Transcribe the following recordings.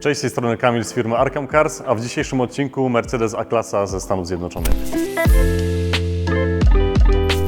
Cześć, z tej strony Kamil z firmy Arkham Cars, a w dzisiejszym odcinku Mercedes A-klasa ze Stanów Zjednoczonych.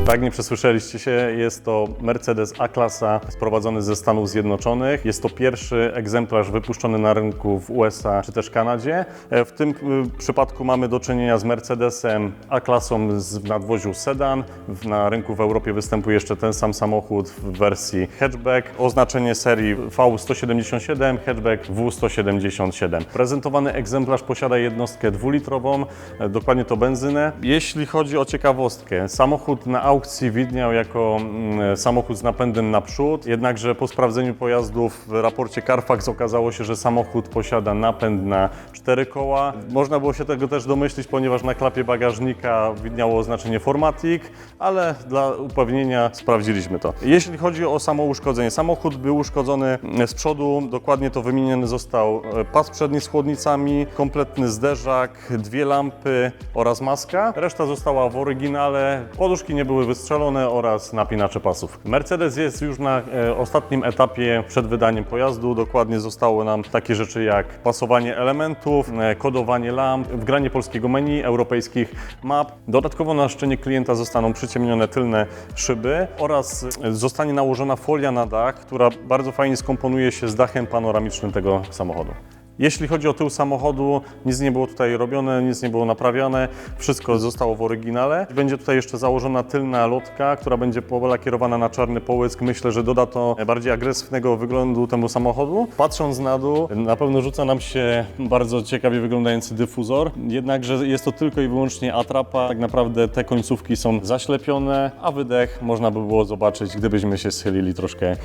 Tak, nie przesłyszeliście się, jest to Mercedes A-klasa sprowadzony ze Stanów Zjednoczonych. Jest to pierwszy egzemplarz wypuszczony na rynku w USA czy też Kanadzie. E, W tym y, przypadku mamy do czynienia z Mercedesem A-klasą w nadwoziu sedan. Na rynku w Europie występuje jeszcze ten sam samochód w wersji hatchback. Oznaczenie serii V177, hatchback W177. Prezentowany egzemplarz posiada jednostkę dwulitrową, e, dokładnie to benzynę. Jeśli chodzi o ciekawostkę, samochód na aukcji widniał jako mm, samochód z napędem naprzód, jednakże po sprawdzeniu pojazdów w raporcie Carfax okazało się, że samochód posiada napęd na cztery koła. Można było się tego też domyślić, ponieważ na klapie bagażnika widniało oznaczenie Formatic, ale dla upewnienia sprawdziliśmy to. Jeśli chodzi o samo uszkodzenie, samochód był uszkodzony z przodu, dokładnie to wymieniony został e, pas przedni z chłodnicami, kompletny zderzak, dwie lampy oraz maska. Reszta została w oryginale, poduszki nie były wystrzelone oraz napinacze pasów. Mercedes jest już na e, ostatnim etapie przed wydaniem pojazdu. Dokładnie zostało nam takie rzeczy jak pasowanie elementów, e, kodowanie lamp, wgranie polskiego menu, europejskich map. Dodatkowo na szczynie klienta zostaną przyciemnione tylne szyby oraz e, zostanie nałożona folia na dach, która bardzo fajnie skomponuje się z dachem panoramicznym tego samochodu. Jeśli chodzi o tył samochodu, nic nie było tutaj robione, nic nie było naprawiane, wszystko zostało w oryginale. Będzie tutaj jeszcze założona tylna lotka, która będzie polakierowana na czarny połysk. Myślę, że doda to bardziej agresywnego wyglądu temu samochodu. Patrząc na dół, na pewno rzuca nam się bardzo ciekawie wyglądający dyfuzor, jednakże jest to tylko i wyłącznie atrapa. Tak naprawdę te końcówki są zaślepione, a wydech można by było zobaczyć, gdybyśmy się schylili troszkę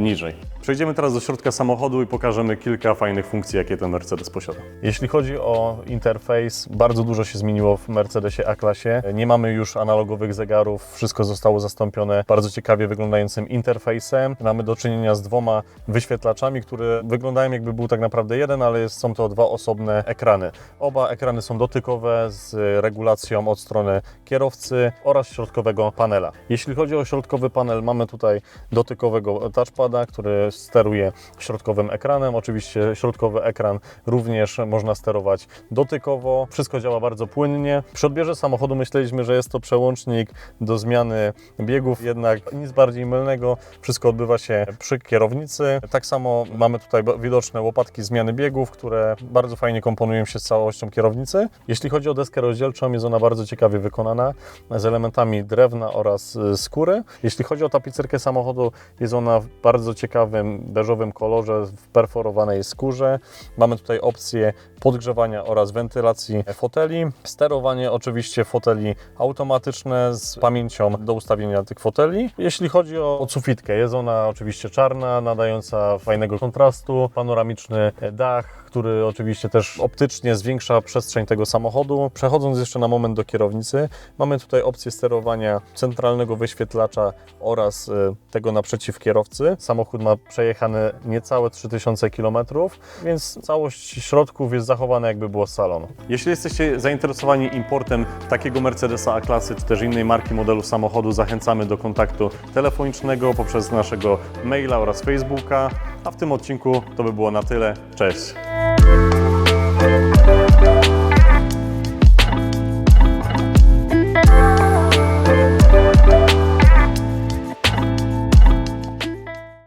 niżej. Przejdziemy teraz do środka samochodu i pokażemy kilka fajnych funkcji, jakie ten Mercedes posiada. Jeśli chodzi o interfejs, bardzo dużo się zmieniło w Mercedesie A-klasie. Nie mamy już analogowych zegarów, wszystko zostało zastąpione bardzo ciekawie wyglądającym interfejsem. Mamy do czynienia z dwoma wyświetlaczami, które wyglądają jakby był tak naprawdę jeden, ale są to dwa osobne ekrany. Oba ekrany są dotykowe z regulacją od strony kierowcy oraz środkowego panela. Jeśli chodzi o środkowy panel, mamy tutaj dotykowego touchpada, który steruje środkowym ekranem. Oczywiście środkowy ekran również można sterować dotykowo. Wszystko działa bardzo płynnie. Przy odbierze samochodu myśleliśmy, że jest to przełącznik do zmiany biegów, jednak nic bardziej mylnego. Wszystko odbywa się przy kierownicy. Tak samo mamy tutaj widoczne łopatki zmiany biegów, które bardzo fajnie komponują się z całością kierownicy. Jeśli chodzi o deskę rozdzielczą, jest ona bardzo ciekawie wykonana z elementami drewna oraz y, skóry. Jeśli chodzi o tapicerkę samochodu, jest ona w bardzo ciekawym beżowym kolorze w perforowanej skórze. Mamy tutaj opcję podgrzewania oraz wentylacji foteli. Sterowanie oczywiście foteli automatyczne z pamięcią do ustawienia tych foteli. Jeśli chodzi o, o sufitkę, jest ona oczywiście czarna, nadająca fajnego kontrastu, panoramiczny dach, który oczywiście też optycznie zwiększa przestrzeń tego samochodu. Przechodząc jeszcze na moment do kierownicy, mamy tutaj opcję sterowania centralnego wyświetlacza oraz y, tego naprzeciw kierowcy. Samochód ma przejechane niecałe 3000 km, więc całość środków jest zachowana jakby było z salonu. Jeśli jesteście zainteresowani importem takiego Mercedesa A-klasy czy też innej marki modelu samochodu, zachęcamy do kontaktu telefonicznego poprzez naszego maila oraz Facebooka. A w tym odcinku to by było na tyle. Cześć!